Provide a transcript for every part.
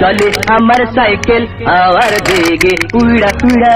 চলে আমার cycle hour বেগে উড়া উড়া।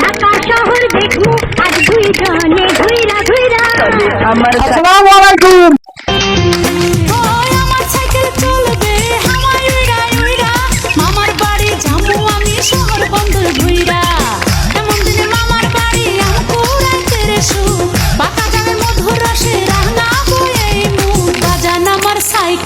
ঢাকা শহর দেখব আজ দুইজনে ঘুইরা ঘুরা চলে আমার আসসালামু আলাইকুম।